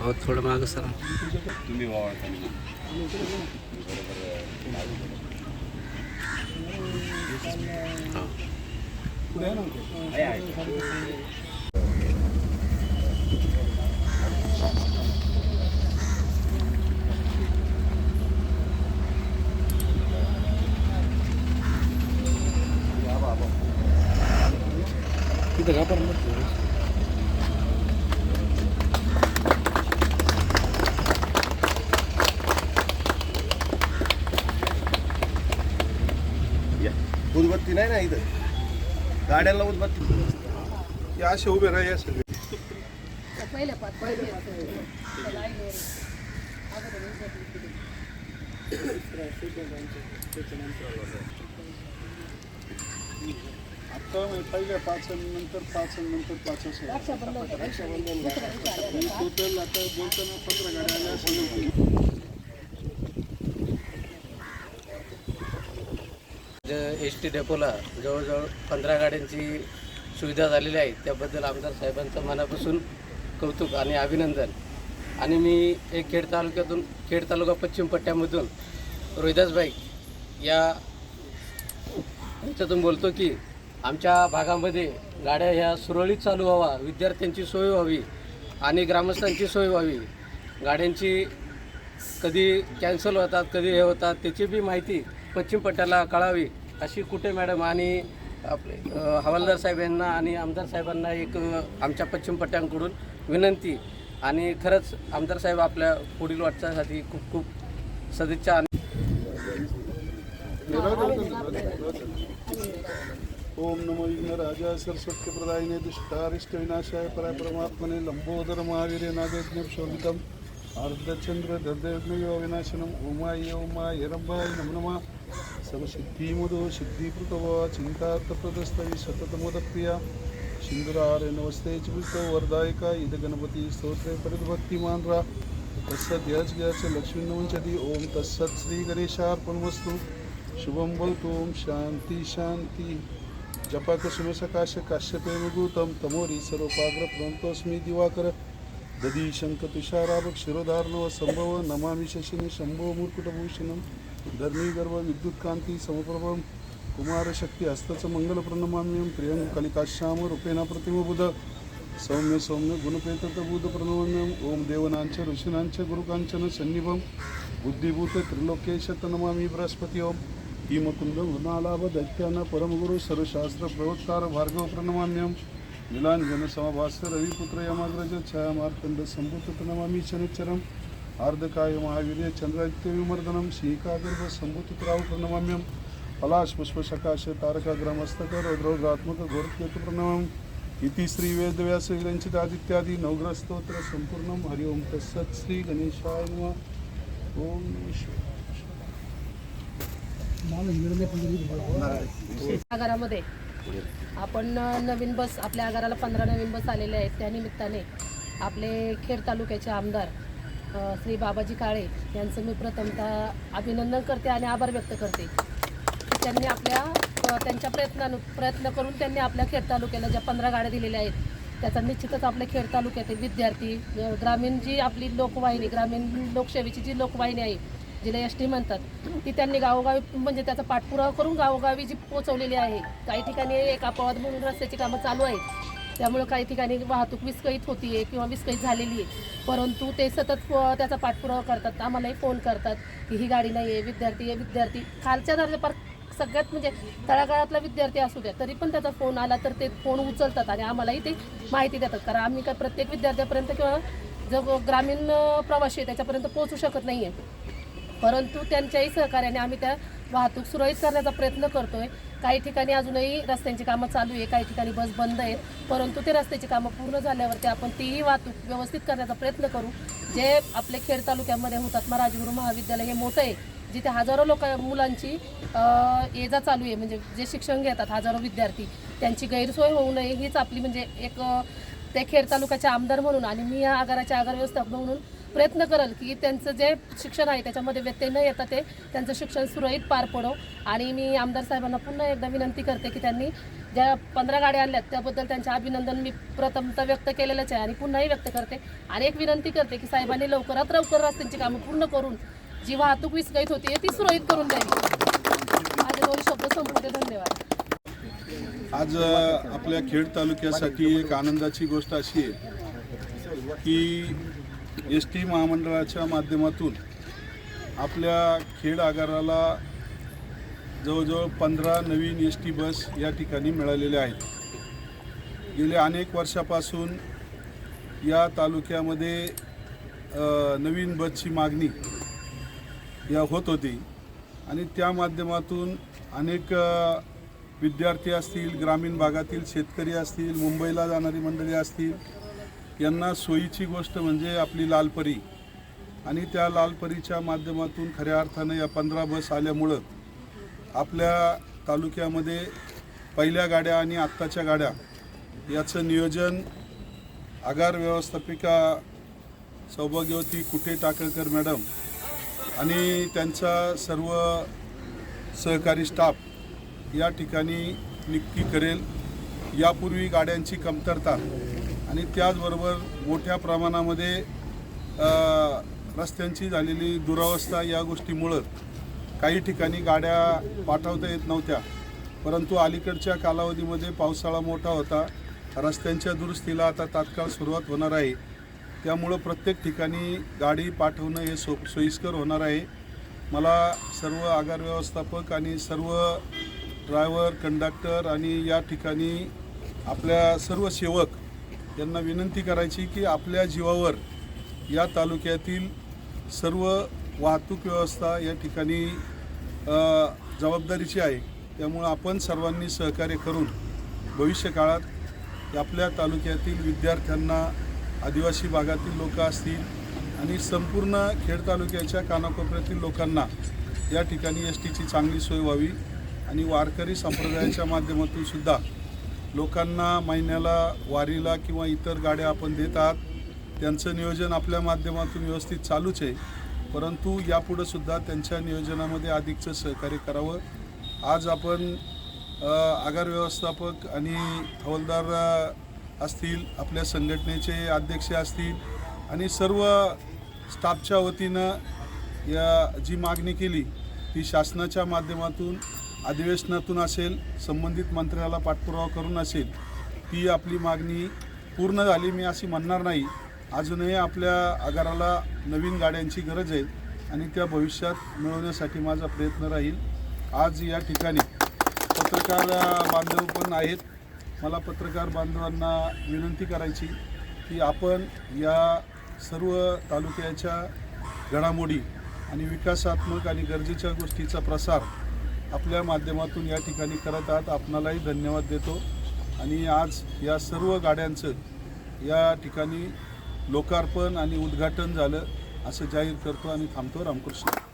हो थोडं मागं सर. तुम्ही वावरता आहे, आहे. तिथं का पण उदबत्ती नाही ना इथं? गाड्यांना उदबत्ती या असे उभे राहा या सगळे. पहिले पाच पहिले आता पहिले पाच नंतर पाच नंतर पाच असं. रक्षाबंधन आता बोलताना पंधरा गाड्या आल्या असं एस टी डेपोला जवळजवळ पंधरा गाड्यांची सुविधा झालेली आहे. त्याबद्दल आमदार साहेबांचं मनापासून कौतुक आणि अभिनंदन. आणि मी एक खेड तालुक्यातून खेड तालुका पश्चिम पट्ट्यामधून रोहिदास बाईक या याच्यातून बोलतो की आमच्या भागामध्ये गाड्या ह्या सुरळीत चालू व्हावा विद्यार्थ्यांची सोय व्हावी आणि ग्रामस्थांची सोय व्हावी. गाड्यांची कधी कॅन्सल होतात कधी हे होतात त्याची बी माहिती पश्चिम पट्ट्याला कळावी. अशी कुठे मॅडम? आणि आपले हवालदार साहेब यांना आणि आमदार साहेबांना एक आमच्या पश्चिम पट्ट्यांकडून विनंती. आणि खरंच आमदार साहेब आपल्या पुढील वाटचालीसाठी खूप खूप सदिच्छा आणि ओम नमो विघ्नराजा सरस्वती प्रदायने दुष्टारिष्ट विनाशाय परमात्मने लंबोदर महावीर नागज्ञ शोभितम अर्धचंद्र दर्दयज्ञ विनाशनम ओमाय ओमाय रंभाय नम नमा। सर्वसिद्धिमदो सिद्धिकृतव चिंतार्थप्रदस्तवी सततमोदप्रिया। सिंधुरारे नमस्ते चिबुत वरदायका इद गणपती स्तोत्रे परिभक्तिमान रा तत्सत यच यच लक्ष्मी नमंचती ओम तत्सत श्री गणेशार्पणमस्तु शुभम भवतु। ओम शांती शांती जपाकुसुम सकाश तमोरी सर्वपाग्र प्रणतोस्मी दिवाकर। दधी शंख तुषाराभ क्षीरोधार्णव संभव नमामि शशिनि शंभो मुकुटभूषणम धर्मी गर्भ विद्युत्कांती समप्रभम कुमारशक्ती हस्तच मंगलप्रणमाम्यम प्रियम कलिकाश्याम रूपेणा प्रतिमबुध सौम्य सौम्य गुणपेतबुध प्रणमाम्यम ओम देवनांच ऋषीनांच गुरुकांचन सन्निभम बुद्धिभूत त्रिलोकेश तनमामि बृहस्पती ओम हिमकुंद गुणालाभ दैत्यान परमगुरु सर्वशास्त्र प्रवक्तार भार्गव प्रणमाम्यम नीलांजन समभास रविपुत्र यमाग्रज छायामार्कंड संभूत प्रणमामी शनिचरम ఆర్ధకాయ महावीर्य చంద్రాదిత్య विमर्दनम శ్రీకాగర్భ संभूत राहू प्रणमाम्यम पलाश पुष्पशकाश तारकाग्रमस्तक रौद्रौद्रात्मक घोरकेतु प्रणमम इति श्री वेदव्यास विरंचित आदित्यादि नवग्रह स्तोत्र संपूर्णम हरि ओम तत्सत श्री गणेशाय नमः। आगारामध्ये आपण नवीन बस आपल्या आगाराला पंधरा नवीन बस आलेल्या आहेत. त्या निमित्ताने आपले खेड तालुक्याचे आमदार श्री बाबाजी काळे यांचं मी प्रथमतः अभिनंदन करते आणि आभार व्यक्त करते. त्यांनी आपल्या त्यांच्या प्रयत्नानु प्रयत्न करून त्यांनी आपल्या खेड तालुक्याला ज्या पंधरा गाड्या दिलेल्या आहेत त्याचा निश्चितच आपल्या खेड तालुक्यातील विद्यार्थी ग्रामीण जी आपली लोकवाहिनी ग्रामीण लोकसेवेची जी लोकवाहिनी आहे जिला एस टी म्हणतात ती त्यांनी गावोगावी म्हणजे त्याचा पाठपुरावा करून गावोगावी जी पोचवलेली आहे काही ठिकाणी एक अपवाद म्हणून रस्त्याची कामं चालू आहेत. त्यामुळं काही ठिकाणी वाहतूक विस्कळीत होती किंवा विस्कळीत झालेली आहे. परंतु ते सतत त्याचा पाठपुरावा करतात आम्हालाही फोन करतात की ही गाडी नाही आहे विद्यार्थी आहे विद्यार्थी. खालच्या दर्जापार सगळ्यात म्हणजे तळागाळातला विद्यार्थी असू द्या तरी पण त्याचा फोन आला तर ते फोन उचलतात आणि आम्हालाही ते माहिती देतात. कारण आम्ही काय प्रत्येक विद्यार्थ्यापर्यंत किंवा जो ग्रामीण प्रवासी आहे त्याच्यापर्यंत पोहोचू शकत नाही आहे परंतु त्यांच्याही सहकार्याने आम्ही त्या वाहतूक सुरळीत करण्याचा प्रयत्न करतोय. काही ठिकाणी अजूनही रस्त्यांची कामं चालू आहे काही ठिकाणी बस बंद आहेत. परंतु ते रस्त्याची कामं पूर्ण झाल्यावरती आपण तीही वाहतूक व्यवस्थित करण्याचा प्रयत्न करू. जे आपले खेड तालुक्यामध्ये हुतात्मा राजगुरू महाविद्यालय हे मोठं आहे जिथे हजारो लोक मुलांची ये जा चालू आहे. म्हणजे जे शिक्षण घेतात हजारो विद्यार्थी त्यांची गैरसोय होऊ नये हीच आपली म्हणजे एक ते खेड तालुक्याचे आमदार म्हणून आणि मी या आगाराच्या आगार व्यवस्थापक म्हणून प्रयत्न करल की त्यांचं जे शिक्षण आहे त्याच्यामध्ये व्यत्यय न येता ते त्यांचं शिक्षण सुरळीत पार पडो. आणि मी आमदार साहेबांना पुन्हा एकदा विनंती करते की त्यांनी ज्या पंधरा गाड्या आणल्यात त्याबद्दल त्यांचे अभिनंदन मी प्रथमतः व्यक्त केलेलंच आहे आणि पुन्हाही व्यक्त करते. आणि एक विनंती करते की साहेबांनी लवकरात लवकर रस्त्यांची कामं पूर्ण करून जी वाहतूक विस्कळीत होती ती सुरळीत करून द्यावी. माझे दोन शब्द संपवते. धन्यवाद. आज आपल्या खेड तालुक्यासाठी एक आनंदाची गोष्ट अशी आहे की एस टी महामंडळाच्या माध्यमातून आपल्या खेड आगाराला जवळजवळ पंधरा नवीन एस टी बस या ठिकाणी मिळालेल्या आहेत. गेल्या अनेक वर्षापासून या तालुक्यामध्ये नवीन बसची मागणी या होत होती आणि त्या माध्यमातून अनेक विद्यार्थी असतील ग्रामीण भागातील शेतकरी असतील मुंबईला जाणारी मंडळी असतील यांना सोयीची गोष्ट म्हणजे आपली लालपरी. आणि त्या लालपरीच्या माध्यमातून खऱ्या अर्थानं या पंधरा बस आल्यामुळं आपल्या तालुक्यामध्ये पहिल्या गाड्या आणि आत्ताच्या गाड्या याचं नियोजन आगार व्यवस्थापिका सौभाग्यवती कुटे टाकळकर मॅडम आणि त्यांचा सर्व सहकारी स्टाफ या ठिकाणी निक्की करेल. यापूर्वी गाड्यांची कमतरता आणि त्याचबरोबर मोठ्या प्रमाणामध्ये रस्त्यांची झालेली दुरावस्था या गोष्टीमुळं काही ठिकाणी गाड्या पाठवता येत नव्हत्या. परंतु अलीकडच्या कालावधीमध्ये पावसाळा मोठा होता. रस्त्यांच्या दुरुस्तीला आता तात्काळ सुरुवात होणार आहे. त्यामुळं प्रत्येक ठिकाणी गाडी पाठवणं हे सो सोयीस्कर होणार आहे. मला सर्व आगार व्यवस्थापक आणि सर्व ड्रायव्हर कंडक्टर आणि या ठिकाणी आपल्या सर्व सेवक यांना विनंती करायची की आपल्या जीवावर या तालुक्यातील सर्व वाहतूक व्यवस्था या ठिकाणी जबाबदारीची आहे. त्यामुळं आपण सर्वांनी सहकार्य करून भविष्यकाळात आपल्या तालुक्यातील विद्यार्थ्यांना आदिवासी भागातील लोक असतील आणि संपूर्ण खेड तालुक्याच्या कानाकोपऱ्यातील लोकांना या ठिकाणी एस टीची चांगली सोय व्हावी आणि वारकरी संप्रदायाच्या माध्यमातून सुद्धा लोकांना महिन्याला वारीला किंवा इतर गाड्या आपण देत आहात त्यांचं नियोजन आपल्या माध्यमातून व्यवस्थित चालूच आहे. परंतु यापुढं सुद्धा त्यांच्या नियोजनामध्ये अधिकचं सहकार्य करावं. आज आपण आगार व्यवस्थापक आणि हवालदार असतील आपल्या संघटनेचे अध्यक्ष असतील आणि सर्व स्टाफच्या वतीनं या जी मागणी केली ती शासनाच्या माध्यमातून अधिवेशनातून असेल संबंधित मंत्र्याला पाठपुरावा करून असेल ती आपली मागणी पूर्ण झाली मी अशी म्हणणार नाही. अजूनही आपल्या आगाराला नवीन गाड्यांची गरज आहे आणि त्या भविष्यात मिळवण्यासाठी माझा प्रयत्न राहील. आज या ठिकाणी पत्रकार बांधव पण आहेत. मला पत्रकार बांधवांना विनंती करायची की आपण या सर्व तालुक्याच्या घडामोडी आणि विकासात्मक आणि गरजेच्या गोष्टीचा प्रसार आपल्या माध्यमातून या ठिकाणी करत आहात. आपणालाही धन्यवाद देतो. आणि आज या सर्व गाड्यांचं या ठिकाणी लोकार्पण आणि उद्घाटन झालं असं जाहीर करतो आणि थांबतो. रामकृष्ण.